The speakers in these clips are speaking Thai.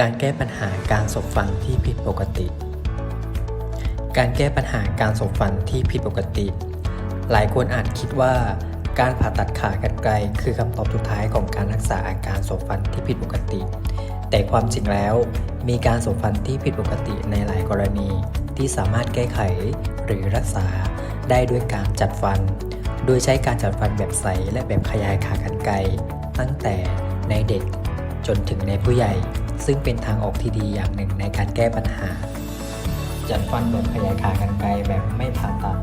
การแก้ปัญหาการสบฟันที่ผิดปกติ การแก้ปัญหาการสบฟันที่ผิดปกติ หลายคนอาจคิดว่า การผ่าตัดขากรรไกรคือคำตอบสุดท้ายของการรักษาอาการสบฟันที่ผิดปกติ แต่ความจริงแล้วมีการสบฟันที่ผิดปกติในหลายกรณี ที่สามารถแก้ไขหรือรักษาได้ด้วยการจัดฟัน โดยใช้การจัดฟันแบบใสและแบบขยายขากรรไกรตั้งแต่ในเด็กจนถึงในผู้ใหญ่ ซึ่งเป็นทางออกที่ดีอย่างหนึ่งในการแก้ปัญหา จัดฟันแบบขยายขากรรไกรแบบไม่ผ่าตัด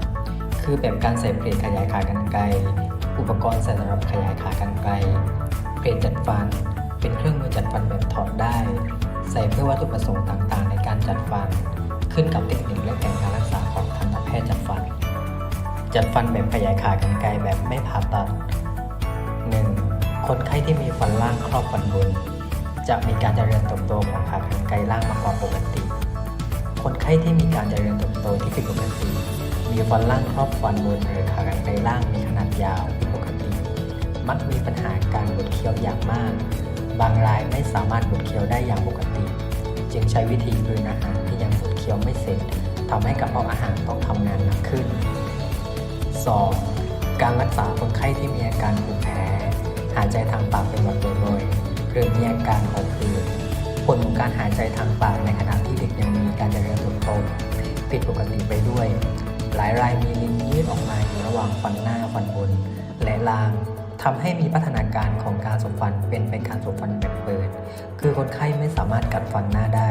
คือแบบการใส่เพลทขยายขากรรไกรอุปกรณ์ใส่สำหรับขยายขากรรไกรเพลทจัดฟัน เป็นเครื่องมือจัดฟันแบบถอดได้ ใส่เพื่อวัตถุประสงค์ต่างๆ ในการจัดฟัน ขึ้นกับเทคนิคและแผนการรักษาของทันตแพทย์จัดฟัน จัดฟันแบบขยายขากรรไกรแบบไม่ผ่าตัด 1. คนไข้ที่มีฟันล่างครอบฟันบน จะมีการเจริญเติบโตของขากรรไกรล่างมากกว่าปกติ คนไข้ที่มีการเจริญเติบโตที่ผิดปกติ มีฟันล่างครอบฟันบนหรือขากรรไกรล่างมีขนาดยาวปกติ มักมีปัญหาการบดเคี้ยวอย่างมาก บางรายไม่สามารถบดเคี้ยวได้อย่างปกติ จึงใช้วิธีกลืนอาหารที่ยังบดเคี้ยวไม่เสร็จทำให้กระเพาะอาหารต้องทำงานหนักขึ้น 2. การรักษาคนไข้ที่มีอาการภูมิแพ้ หายใจทางปากเป็นหวัด บ่อยๆหรือมีอาการหอบหืดผลของการหายใจทางปากในขณะที่เด็กยังมีการเจริญเติบโตผิดปกติไปด้วย หลายรายมีลิ้นยืดออกมาอยู่ระหว่างฟันหน้าฟันบน และล่างทำให้มีพัฒนาการของการสบฟันเป็นไปการสบฟันแบบเปิด คือคนไข้ไม่สามารถกัดฟันหน้าได้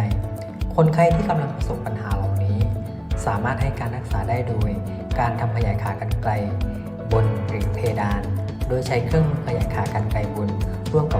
คนไข้ที่กำลังประสบปัญหาเหล่านี้ สามารถให้การรักษาได้โดย การทำขยายขากรรไกรบนหรือเพดาน โดยใช้เครื่องมือขยายขากรรไกรบนร่วมกับ